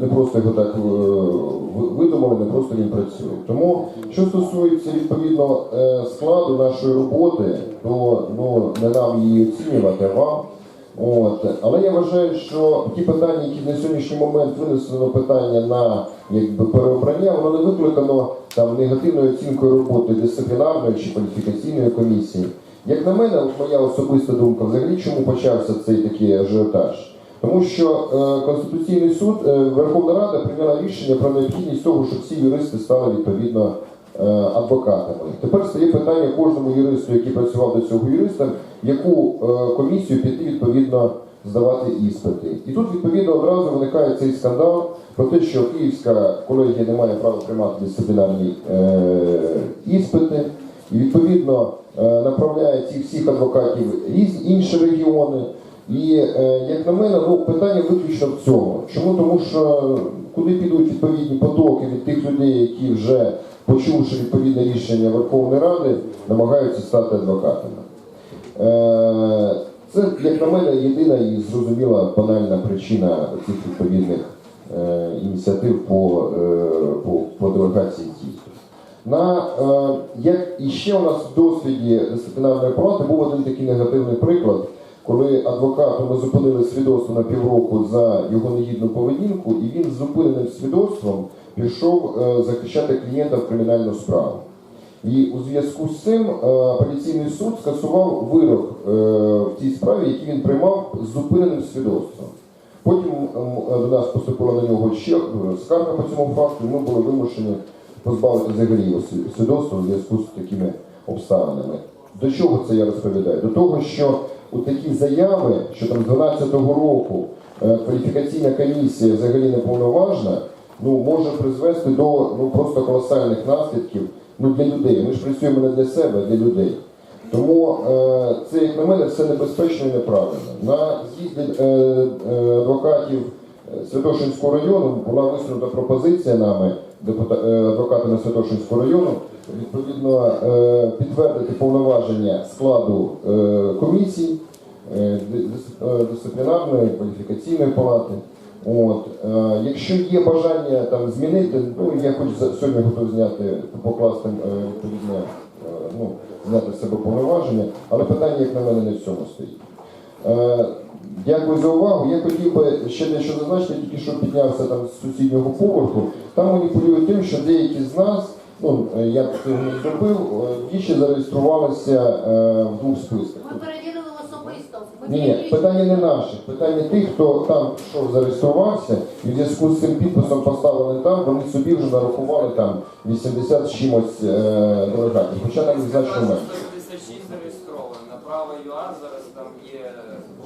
не просто його так е, видумали, не просто він працює. Тому, що стосується відповідно е, складу нашої роботи, то ну, не нам її оцінювати, а вам. От. Але я вважаю, що ті питання, які на сьогоднішній момент винесено питання на якби, переобрання, воно не викликано там, негативною оцінкою роботи дисциплінарної чи кваліфікаційної комісії. Як на мене, моя особиста думка, взагалі чому почався цей такий ажіотаж? Тому що е, Конституційний суд, е, Верховна Рада прийняла рішення про необхідність того, щоб всі юристи стали відповідно е, адвокатами. Тепер стає питання кожному юристу, який працював до цього юристом, яку комісію піти відповідно здавати іспити. І тут відповідно одразу виникає цей скандал про те, що Київська колегія не має права приймати дисциплінарні іспити, і відповідно направляє цих всіх адвокатів інші регіони. І е, як на мене, ну питання виключно в цьому. Чому? Тому що куди підуть відповідні потоки від тих людей, які вже почувши відповідне рішення Верховної Ради, намагаються стати адвокатами. Е, Це, як на мене, єдина і зрозуміла банальна причина цих відповідних е, ініціатив по, е, по, по делегації ТІС. На, е, як і ще у нас в досвіді дисциплінарної палати був один такий негативний приклад, коли адвокату ми зупинили свідоцтво на півроку за його негідну поведінку, і він з зупиненим свідоцтвом пішов е, захищати клієнта в кримінальну справу. І у зв'язку з цим е, апеляційний суд скасував вирок е, в цій справі, який він приймав з зупиненим свідоцтвом. Потім до нас поступила на нього ще скарга по цьому факту, і ми були вимушені позбавити взагалі свідоцтва у зв'язку з такими обставинами. До чого це я розповідаю? До того, що у такі заяви, що там з 12-го року е, кваліфікаційна комісія взагалі не повноважна, ну може призвести до ну просто колосальних наслідків ну, для людей. Ми ж працюємо не для себе, а для людей. Тому е, це, як на мене, все небезпечно і неправильно. На з'їзді е, адвокатів Святошинського району була висунута пропозиція нами, адвокатами Святошинського району, відповідно е, підтвердити повноваження складу е, е, е, дисциплінарної кваліфікаційної палати. От, е, якщо є бажання там змінити, ну я хоч сьогодні готовий зняти, покласти е, відповідне, е, ну, зняти з себе повноваження, але питання, як на мене, не в цьому стоїть. Дякую за увагу. Я хотів би ще дещо зазначити, тільки що піднявся там з сусіднього поверху. Там маніпулюють тим, що деякі з нас, ну я цього не зробив, е, двічі зареєструвалися е, в двох списках. Ми перевірили особисто. Ми Ні, ні, питання не наших, питання тих, хто там пішов, зареєструвався, і в зв'язку з цим підписом поставлений там, вони собі вже нарахували там 80 з чимось е, делегатів, хоча там їх значно менше. 156 зареєстровано. На право ЮА зараз там є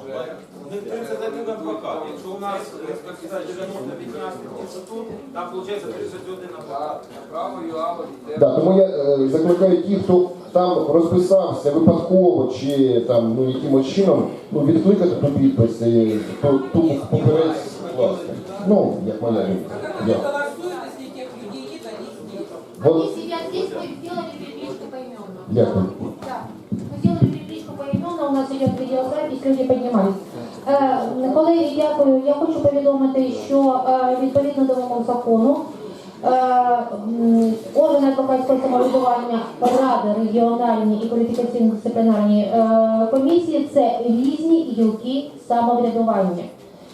вже Один 31 адвокат. Якщо у нас 190 підняти інститут, там виходить 31 адвокат. на право ЮА йде. Да, тому я е, закликаю ті, хто там розписався випадково чи там ну якимось чином, ну відкликати ту підпис і ту, ту попередь власне. Ну, як моя думка. Дякую. голосуют, если тех людей нет, они здесь. Вот. Они сидят здесь, мы сделали перекличку поименно. Дякую. Люди піднімались. Е, колеги, дякую. Я хочу повідомити, що е, відповідно до вимог закону е, органи адвокатського самоврядування, ради, регіональні і кваліфікаційно-дисциплінарні е, комісії це різні гілки самоврядування.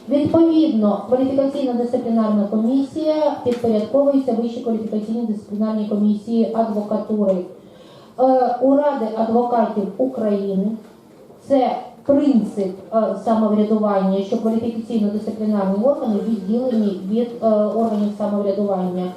Відповідно, кваліфікаційно-дисциплінарна комісія підпорядковується Вищій кваліфікаційній дисциплінарній комісії адвокатури. У Ради адвокатів України це принцип е, самоврядування, що кваліфікаційно-дисциплінарні органи відділені від е, органів самоврядування.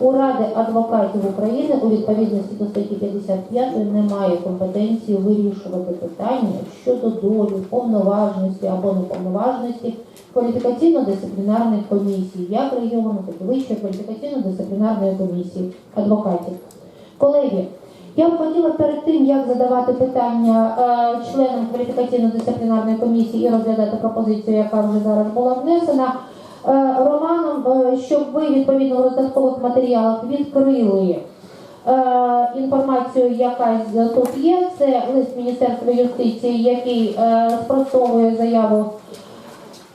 У Ради адвокатів України у відповідності до статті 55 немає компетенції вирішувати питання щодо долі, повноважності або неповноважності кваліфікаційно-дисциплінарних комісій, як регіону, так і Вищої кваліфікаційно-дисциплінарної комісії адвокатів. Колеги, я б хотіла перед тим, як задавати питання е, членам кваліфікаційно-дисциплінарної комісії і розглядати пропозицію, яка вже зараз була внесена, е, Романом, е, щоб ви відповідно в роздаткових матеріалах відкрили інформацію, яка тут є. Це лист Міністерства юстиції, який спростовує заяву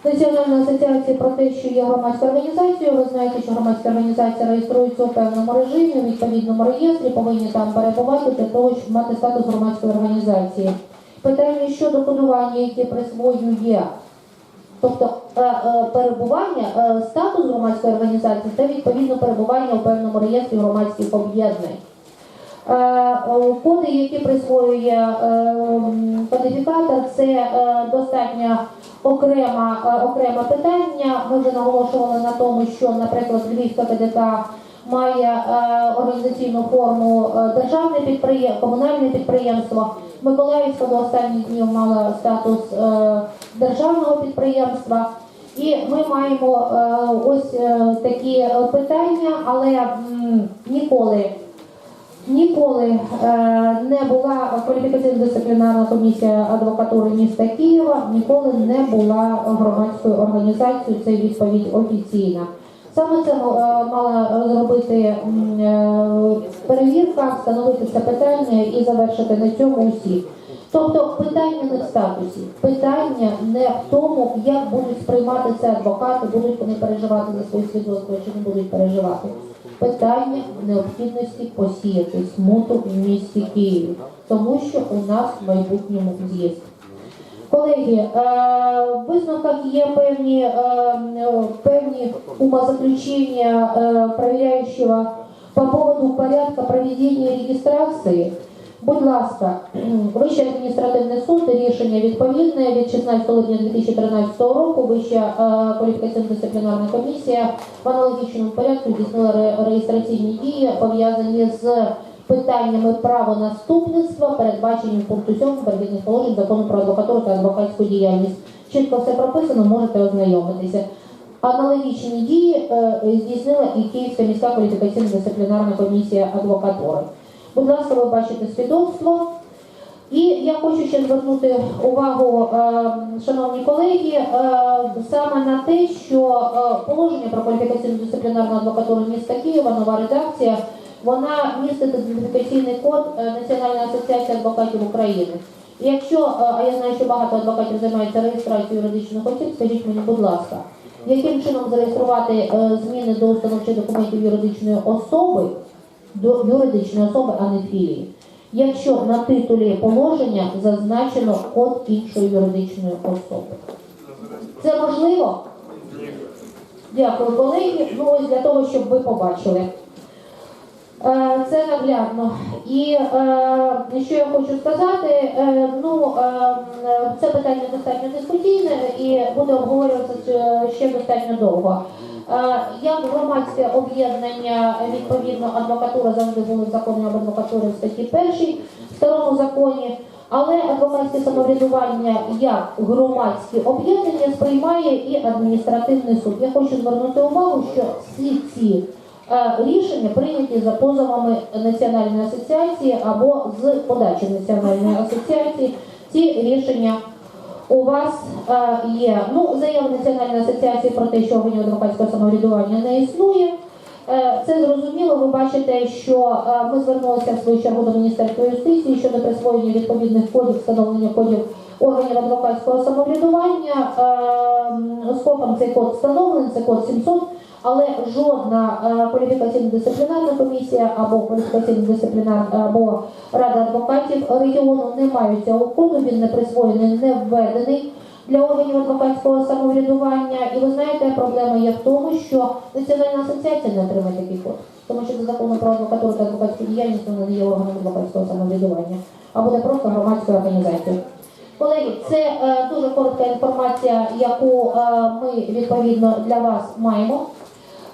Національної асоціації про те, що є громадська організація. Ви знаєте, що громадська організація реєструється у певному режимі, у відповідному реєстрі, повинні там перебувати для того, щоб мати статус громадської організації. Питання щодо кодування, яке присвоює, тобто е, е, перебування, е, статус громадської організації та відповідно перебування у певному реєстрі громадських об'єднань. Коди, які присвоює кодифікатор, це достатньо окрема, е, окреме питання. Ми вже наголошували на тому, що, наприклад, Львівська КДК має е, організаційну форму е, державне підприємство, комунальне підприємство. Миколаївська до останніх днів мала статус державного підприємства. І ми маємо ось такі питання, але ніколи Ніколи е, не була кваліфікаційно-дисциплінарна комісія адвокатури міста Києва, ніколи не була громадською організацією. Це відповідь офіційна. Саме це е, мала зробити е, перевірка, встановити це питання і завершити на цьому усі. Тобто питання не в статусі, питання не в тому, як будуть сприймати це адвокати, будуть вони переживати за свої свідоцтва чи не будуть переживати. Питання необхідності посіяти смуту в місті Києві, тому що у нас в майбутньому з'їзд. Колеги, е, в висновках є певні, е, е, певні умозаключення э, проверяющего по поводу порядка проведення регистрации. Будь ласка, Вищий адміністративний суд, рішення відповідне від 16 липня 2013 року. Вища е, кваліфікаційно-дисциплінарна комісія в аналогічному порядку здійснила реєстраційні дії, пов'язані з питаннями правонаступництва, передбачені в пункту 7 перехідних положень закону про адвокатуру та адвокатську діяльність. Чітко все прописано, можете ознайомитися. Аналогічні дії е, здійснила і Київська міська кваліфікаційно-дисциплінарна комісія адвокатури. Будь ласка, ви бачите свідоцтво. І я хочу ще звернути увагу, е, шановні колеги, е, саме на те, що е, положення про кваліфікаційну дисциплінарну адвокатуру міста Києва, нова редакція, вона містить ідентифікаційний код Національної асоціації адвокатів України. І якщо, а я знаю, що багато адвокатів займаються реєстрацією юридичних осіб, скажіть мені, будь ласка, яким чином зареєструвати зміни до установчих документів юридичної особи, юридичної особи, а не філії? Якщо на титулі положення зазначено код іншої юридичної особи. Це можливо? Дякую, колеги. Ну ось для того, щоб ви побачили. Е, Це наглядно. І е, що я хочу сказати, е, ну це питання достатньо дискусійне і буде обговорюватися ще достатньо довго. Як громадське об'єднання, відповідно, адвокатура завжди була в законі об адвокатурі в статті першій, в старому законі, але адвокатське самоврядування як громадське об'єднання сприймає і адміністративний суд. Я хочу звернути увагу, що всі ці рішення прийняті за позовами Національної асоціації або з подачі Національної асоціації. Ці рішення у вас е, є ну, заява Національної асоціації про те, що органів адвокатського самоврядування не існує. Е, Це зрозуміло. Ви бачите, що е, ми звернулися в свою чергу до Міністерства юстиції щодо присвоєння відповідних кодів, встановлення кодів органів адвокатського самоврядування. Е, Скопом цей код встановлений, це код 700, але жодна е, кваліфікаційно-дисциплінарна комісія або кваліфікаційно-дисциплінарна або рада адвокатів регіону не мають цього коду, він не присвоєний, не введений для органів адвокатського самоврядування. І ви знаєте, проблема є в тому, що Національна асоціація не отримає такий код, тому що за законом про адвокатуру та адвокатську діяльність не є органом адвокатського самоврядування, а буде просто громадською організацією. Колеги, це е, дуже коротка інформація, яку е, ми відповідно для вас маємо.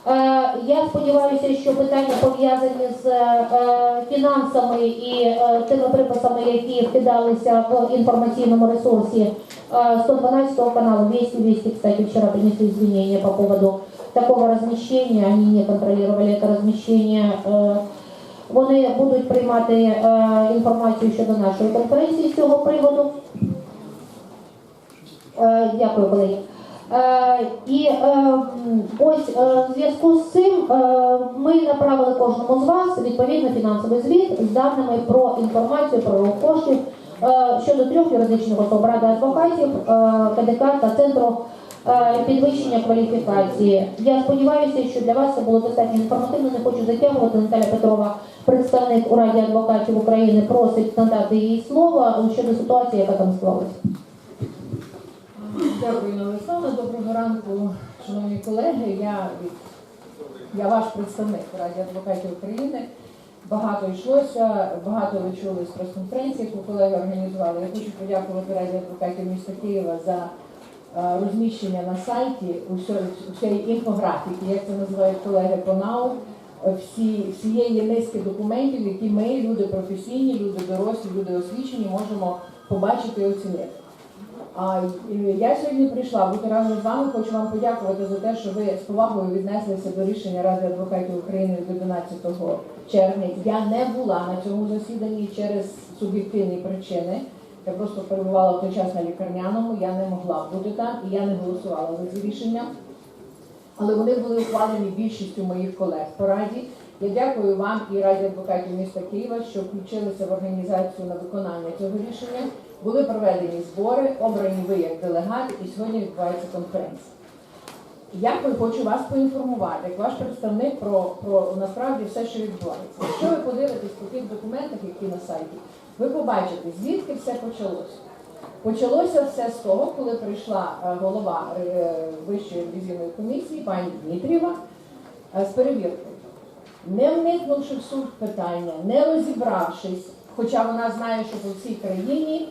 Е, Я сподіваюся, що питання пов'язані з е, фінансами і е, тими приписами, які вкидалися в інформаційному ресурсі е, 112 каналу, 200 200, кстати, вчера принесли извинения по поводу такого размещения, они не контролировали это размещение. Е, Вони будуть приймати е, інформацію щодо нашої конференції з цього приводу. Е, Дякую, колеги. Е, І е, ось е, в зв'язку з цим ми направили кожному з вас відповідно фінансовий звіт з даними про інформацію про коштів щодо трьох юридичних особ Ради адвокатів, КДК та Центру підвищення кваліфікації. Я сподіваюся, що для вас це було достатньо інформативно. Не хочу затягувати. Наталя Петрова, представник у Раді адвокатів України, просить надати їй слово щодо ситуації, яка там склалася. Дякую, Олександра. Доброго ранку, шановні колеги. Я, я ваш представник в Раді адвокатів України. Багато йшлося, багато ви чули з прес-конференції, яку колеги організували. Я хочу подякувати Раді адвокатів міста Києва за е, розміщення на сайті усієї інфографіки, як це називають колеги по НАУ, всі, всієї низки документів, які ми, люди професійні, люди дорослі, люди освічені, можемо побачити і оцінити. А я сьогодні прийшла бути разом з вами. Хочу вам подякувати за те, що ви з повагою віднеслися до рішення Ради адвокатів України від 11 червня. Я не була на цьому засіданні через суб'єктивні причини. Я просто перебувала в той час на лікарняному, я не могла бути там і я не голосувала за ці рішення. Але вони були ухвалені більшістю моїх колег по раді. Я дякую вам і Раді адвокатів міста Києва, що включилися в організацію на виконання цього рішення. Були проведені збори, обрані ви як делегати, і сьогодні відбувається конференція. Я хочу вас поінформувати, як ваш представник про, про насправді все, що відбувається. Якщо ви подивитесь по тих документах, які на сайті, ви побачите, звідки все почалося. Почалося все з того, коли прийшла е, голова е, Вищої ревізійної комісії, пані Дмитрієва, е, з перевіркою. Не вникнувши в суть питання, не розібравшись, хоча вона знає, що по всій країні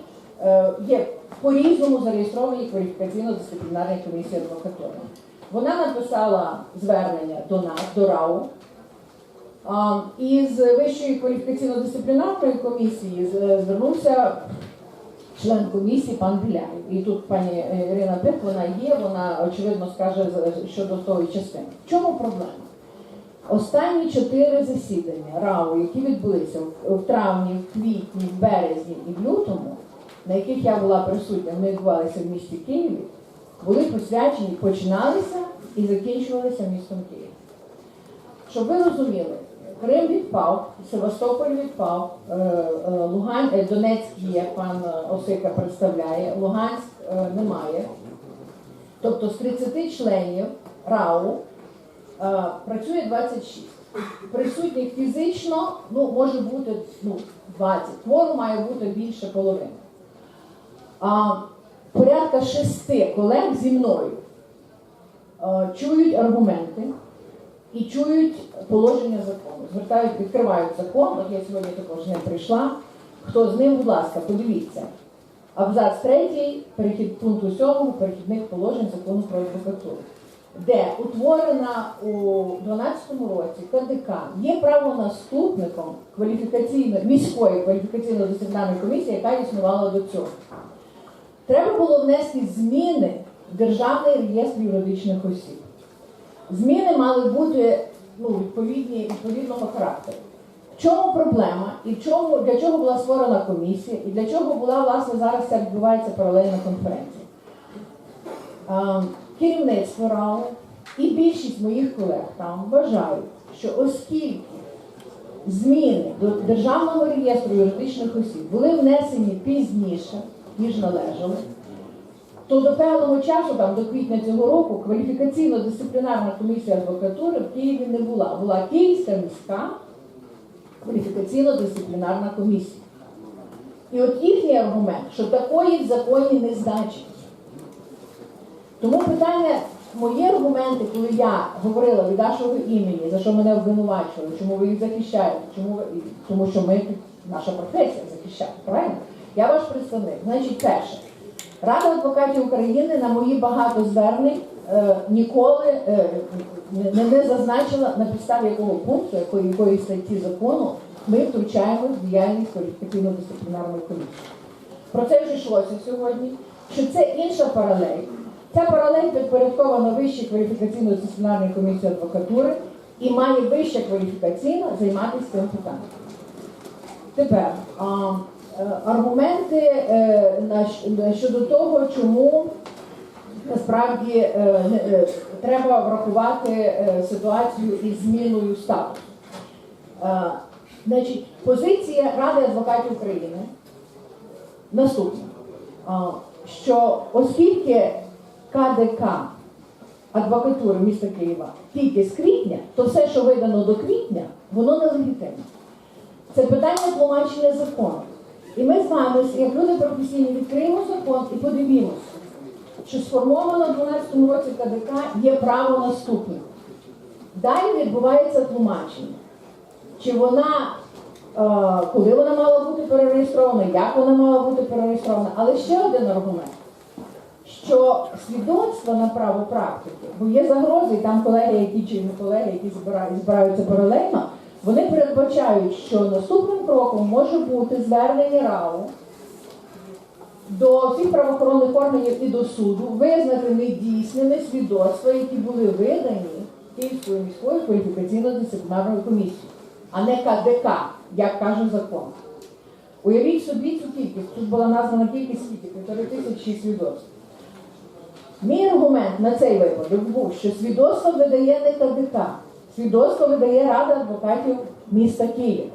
є по-різному зареєстровані кваліфікаційно-дисциплінарні комісії адвокатури. Вона написала звернення до нас, до РАУ, і з Вищої кваліфікаційно-дисциплінарної комісії звернувся член комісії пан Біляєв. І тут пані е, Ірина Пик, вона є, вона очевидно скаже щодо тої частини. В чому проблема? Останні чотири засідання РАУ, які відбулися в травні, в квітні, в березні і в лютому, на яких я була присутня, вони відбувалися в місті Києві, були посвячені, починалися і закінчувалися містом Києві. Щоб ви розуміли, Крим відпав, Севастополь відпав, е, е, Луган, е, Донецьк є, пан Осика представляє, Луганськ немає. Тобто з 30 членів РАУ працює 26. Присутніх фізично ну, може бути ну, 20. Кворум має бути більше половини. А, порядка шести колег зі мною е, чують аргументи і чують положення закону. Звертають, відкривають закон. От я сьогодні також не прийшла. Хто з ним, будь ласка, подивіться. Абзац третій, перехід пункту сьомого перехідних положень закону про адвокатуру, де утворена у 2012 році КДК є правонаступником кваліфікаційної міської кваліфікаційно-дисциплінарної комісії, яка існувала до цього. Треба було внести зміни в Державний реєстр юридичних осіб. Зміни мали бути ну, відповідні, відповідного характеру. В чому проблема і чому, для чого була створена комісія, і для чого була власне зараз ця відбувається паралельна конференція? Керівництво РАУ і більшість моїх колег там вважають, що оскільки зміни до Державного реєстру юридичних осіб були внесені пізніше, ніж належало, то до певного часу, там до квітня цього року, кваліфікаційно-дисциплінарна комісія адвокатури в Києві не була. Була Київська міська кваліфікаційно-дисциплінарна комісія. І от їхній аргумент, що такої в законі не значить. Тому питання, мої аргументи, коли я говорила від вашого імені, за що мене обвинувачували, чому ви їх захищаєте, чому ви, тому що ми наша професія захищати, правильно? Я ваш представник. Значить, перше, Рада адвокатів України на мої багато звернень е, ніколи е, не, не зазначила на підставі якого пункту, якої, якої статті закону ми втручаємо в діяльність кваліфікаційно-дисциплінарної комісії. Про це вже йшлося сьогодні, що це інша паралель. Ця паралель підпорядкована Вищій кваліфікаційно-дисциплінарній комісії адвокатури і має вища кваліфікаційна займатися цим питанням. Тепер аргументи е, щ- на- щодо того, чому насправді е, не- е, треба врахувати е, ситуацію із зміною статусу. Е, позиція Ради адвокатів України наступна, що оскільки КДК адвокатури міста Києва тільки з квітня, то все, що видано до квітня, воно нелегітимне. Це питання тлумачення закону. І ми з вами, як люди професійні, відкриємо закон і подивимося, що сформовано в 12 році КДК є право наступне. Далі відбувається тлумачення. Чи вона, е, вона мала бути перереєстрована, як вона мала бути перереєстрована. Але ще один аргумент, що свідоцтво на право практики, бо є загрози, і там колеги, які чи не колеги, які збирають, збираються паралельно, вони передбачають, що наступним кроком може бути звернення РАУ до всіх правоохоронних органів і до суду визнати недійсними свідоцтва, які були видані Київською міською кваліфікаційно-дисциплінарною комісією, а не КДК, як каже закон. Уявіть собі цю кількість. Тут була названа кількість скільки? Півтори тисячі свідоцтв. Мій аргумент на цей випадок був, що свідоцтво видає не КДК, свідоцтво видає Рада адвокатів міста Києва.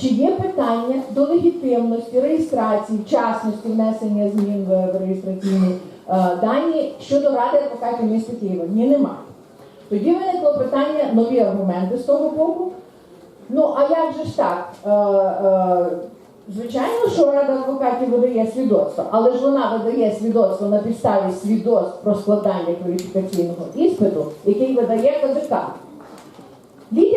Чи є питання до легітимності, реєстрації, вчасності внесення змін в реєстраційні е, дані щодо Ради адвокатів міста Києва? Ні, немає. Тоді виникло питання, нові аргументи з того боку. Ну, а як же ж так? Е, е, звичайно, що Рада адвокатів видає свідоцтво, але ж вона видає свідоцтво на підставі свідоцтв про складання кваліфікаційного іспиту, який видає КДК.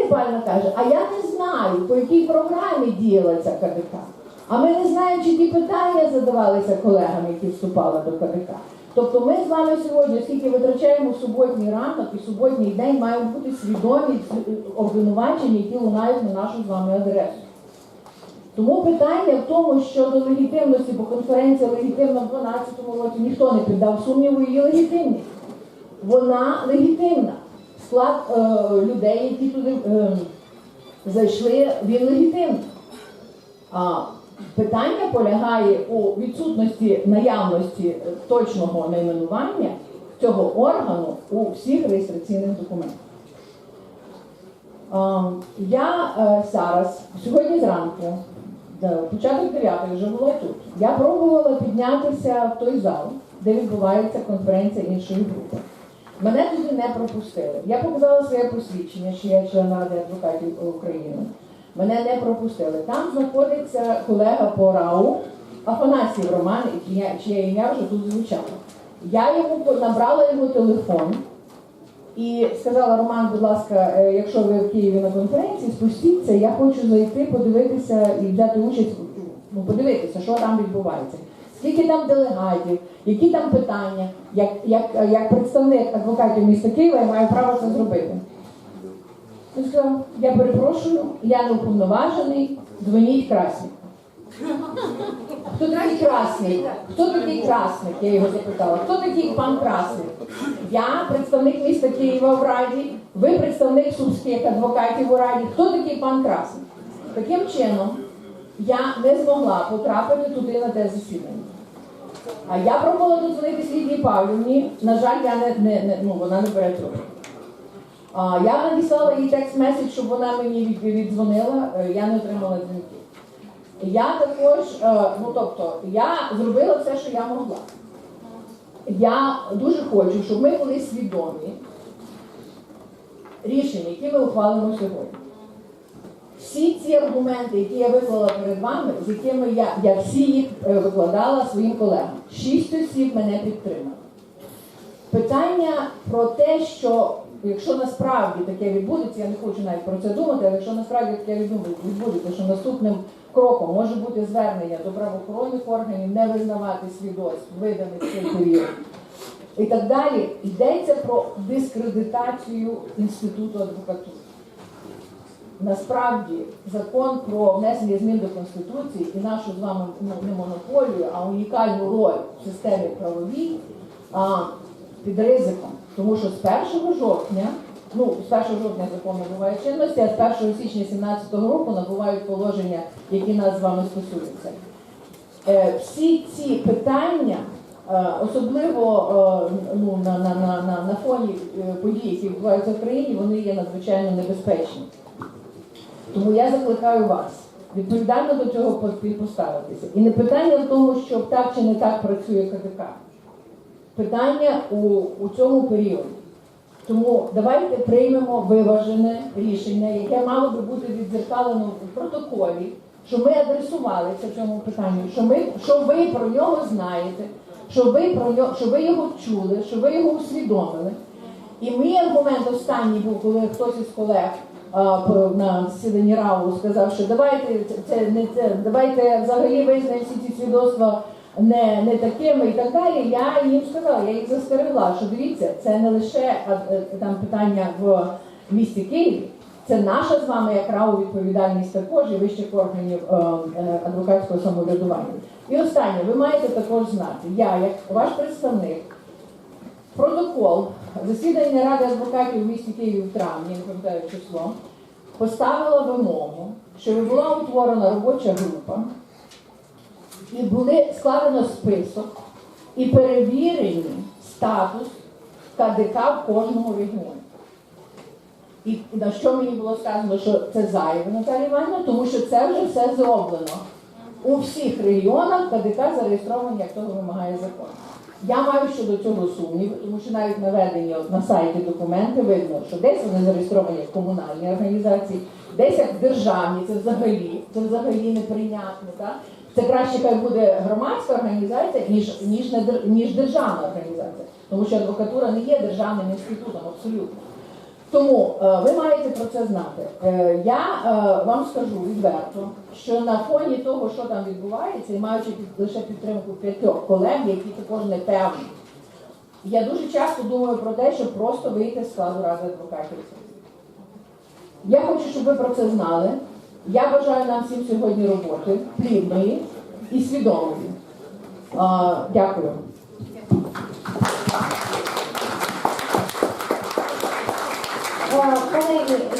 Пальна каже, а я не знаю, по якій програмі діяла ця КДК. А ми не знаємо, чи ті питання задавалися колегам, які вступали до КДК. Тобто ми з вами сьогодні, оскільки витрачаємо суботній ранок і суботній день, маємо бути свідомі обвинувачення, які лунають на нашу з вами адресу. Тому питання в тому, щодо легітимності, бо конференція легітимна в 2012 році, ніхто не піддав сумніву її легітимність. Вона легітимна. Склад е, людей, які туди е, зайшли, він легітимний. А питання полягає у відсутності наявності точного найменування цього органу у всіх реєстраційних документах. Я е, зараз, сьогодні зранку, початок 9 вже була тут. Я пробувала піднятися в той зал, де відбувається конференція іншої групи. Мене туди не пропустили. Я показала своє посвідчення, що я член Ради адвокатів України. Мене не пропустили. Там знаходиться колега по РАУ Афанасів Роман, чиє, ім'я вже тут звучало. Я йому набрала його телефон і сказала: Роман, будь ласка, е, якщо ви в Києві на конференції, спустіться, я хочу зайти, подивитися і взяти участь, ну, подивитися, що там відбувається. Скільки там делегатів, які там питання, як, як, як представник адвокатів міста Києва я маю право це зробити. Він сказав, я перепрошую, я не уповноважений, дзвоніть красник. Хто такий красник? Хто такий красник? Я його запитала. Хто такий пан красник? Я представник міста Києва в Раді, ви представник сумських адвокатів у Раді. Хто такий пан красник? Таким чином, я не змогла потрапити туди на те засідання. А я пробувала додзвонитися Лідії Павлівні. На жаль, я не, не, не ну, вона не бере трубку. А, я надіслала їй текст-меседж, щоб вона мені від- віддзвонила, е, я не отримала дзвінків. Я також, е, ну тобто, я зробила все, що я могла. Я дуже хочу, щоб ми були свідомі рішень, які ми ухвалимо сьогодні. Всі ці аргументи, які я виклала перед вами, з якими я, я всі їх е, викладала своїм колегам. Шість осіб мене підтримали. Питання про те, що якщо насправді таке відбудеться, я не хочу навіть про це думати, але якщо насправді таке відбудеться, що наступним кроком може бути звернення до правоохоронних органів не визнавати свідоцтв, виданих цей період. І так далі, йдеться про дискредитацію інституту адвокатури. Насправді закон про внесення змін до Конституції і нашу з вами ну, не монополію, а унікальну роль в системі правовій а, під ризиком. Тому що з 1 жовтня, ну з 1 жовтня закон набуває чинності, а з 1 січня 2017 року набувають положення, які нас з вами стосуються. Е, всі ці питання, е, особливо е, ну, на, на, на, на, фоні е, подій, які відбуваються в країні, вони є надзвичайно небезпечні. Тому я закликаю вас відповідально до цього поставитися. І не питання в тому, що так чи не так працює КДК. питання у, у цьому періоді. Тому давайте приймемо виважене рішення, яке мало би бути відзеркалено в протоколі, що ми адресувалися цьому питанню, що ми що ви про нього знаєте, що ви про нього, що ви його чули, що ви його усвідомили. І мій аргумент останній був, коли хтось із колег на засіданні РАУ сказав, що давайте це- не це, давайте взагалі визнаємо всі ці свідоцтва не, не такими і так далі. Я їм сказала, я їх застерегла, що дивіться, це не лише е, там питання в місті Києві. Це наша з вами як РАУ відповідальність також і вищих органів е, е, адвокатського самоврядування. І останнє, ви маєте також знати, я як ваш представник протокол засідання Ради адвокатів у місті Києві в травні, не пам'ятаю число, поставила вимогу, щоб була утворена робоча група і були складено список і перевірені статус КДК в кожному регіоні. І на що мені було сказано, що це зайве, Наталія Іванівна, тому що це вже все зроблено. У всіх регіонах КДК зареєстровані, як того вимагає закон. Я маю щодо цього сумнів, тому що навіть наведені на сайті документи видно, що десь вони зареєстровані як комунальні організації, десь як державні, це взагалі, це взагалі неприйнятно. Так? Це краще хай буде громадська організація, ніж, ніж, ніж державна організація. Тому що адвокатура не є державним інститутом абсолютно. Тому е, ви маєте про це знати. Е, я е, вам скажу відверто, що на фоні того, що там відбувається, і маючи лише підтримку п'ятьох колег, які також не певні, я дуже часто думаю про те, щоб просто вийти з складу ради адвокатів. Я хочу, щоб ви про це знали. Я бажаю нам всім сьогодні роботи плідної і свідомої. Дякую. Е, Колеги,